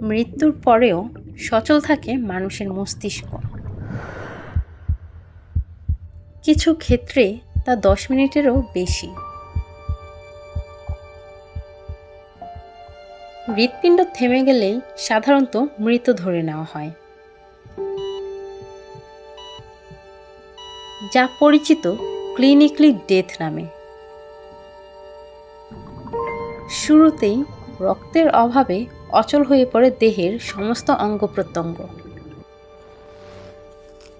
মৃত্যুর পরেও সচল থাকে মানুষের মস্তিষ্ক। কিছু ক্ষেত্রে তা দশ মিনিটেরও বেশি। হৃৎপিণ্ড থেমে গেলেই সাধারণত মৃত ধরে নেওয়া হয়। যা পরিচিত ক্লিনিকলি ডেথ নামে। শুরুতেই রক্তের অভাবে অচল হয়ে পড়ে দেহের সমস্ত অঙ্গ প্রত্যঙ্গ।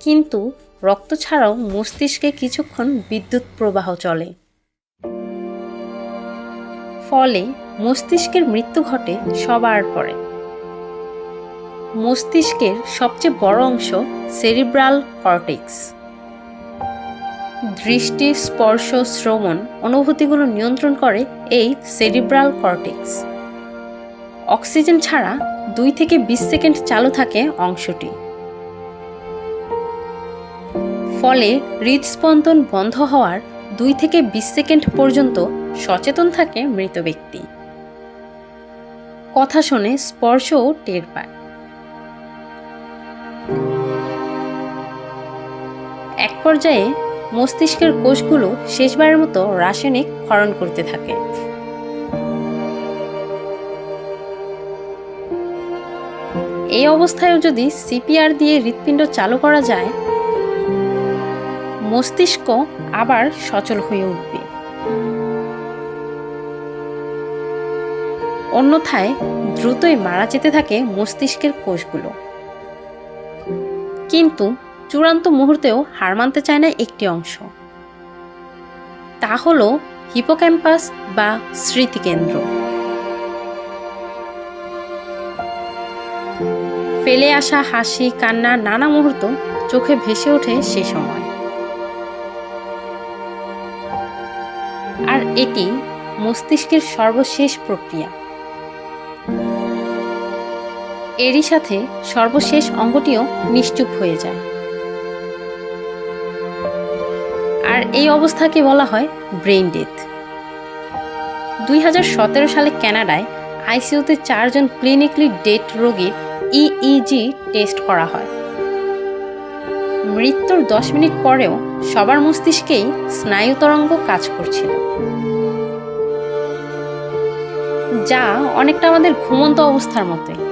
কিন্তু রক্ত ছাড়াও মস্তিষ্কে কিছুক্ষণ বিদ্যুৎ প্রবাহ চলে। ফলে মস্তিষ্কের মৃত্যু ঘটে সবার পরে। মস্তিষ্কের সবচেয়ে বড় অংশ সেরিব্রাল কর্টেক্স। দৃষ্টি, স্পর্শ, শ্রবণ, অনুভূতিগুলো নিয়ন্ত্রণ করে এই সেরিব্রাল কর্টেক্স। অক্সিজেন ছাড়া দুই থেকে বিশ সেকেন্ড চালু থাকে অংশটি। ফলে হৃদস্পন্দন বন্ধ হওয়ার দুই থেকে বিশ সেকেন্ড পর্যন্ত সচেতন থাকে মৃত ব্যক্তি। কথা শুনে স্পর্শও টের পায়। এক পর্যায়ে মস্তিষ্কের কোষগুলো শেষবারের মতো রাসায়নিক ক্ষরণ করতে থাকে। এই অবস্থায়ও যদি সিপিআর দিয়ে হৃৎপিণ্ড চালু করা যায়, মস্তিষ্ক আবার সচল হয়ে উঠবে। অন্যথায় দ্রুতই মারা যেতে থাকে মস্তিষ্কের কোষগুলো। কিন্তু চূড়ান্ত মুহূর্তেও হার মানতে চায় না একটি অংশ। তা হল হিপোক্যাম্পাস বা স্মৃতিকেন্দ্র। ফেলে আসা হাসি কান্না নানা মুহূর্ত চোখে ভেসে ওঠে সে সময়। আর এটি মস্তিষ্কের সর্বশেষ প্রক্রিয়া। এরই সাথে সর্বশেষ অঙ্গটিও নিশ্চুপ হয়ে যায়। আর এই অবস্থাকে বলা হয় ব্রেইন ডেথ। দুই হাজার সতেরো সালে কানাডায় আইসিইউতে চারজন ক্লিনিকলি ডেট রোগীর ইইজি টেস্ট করা হয়। মৃত্যুর দশ মিনিট পরেও সবার মস্তিষ্কেই স্নায়ু তরঙ্গ কাজ করছিল। যা অনেকটা আমাদের ঘুমন্ত অবস্থার মতোই।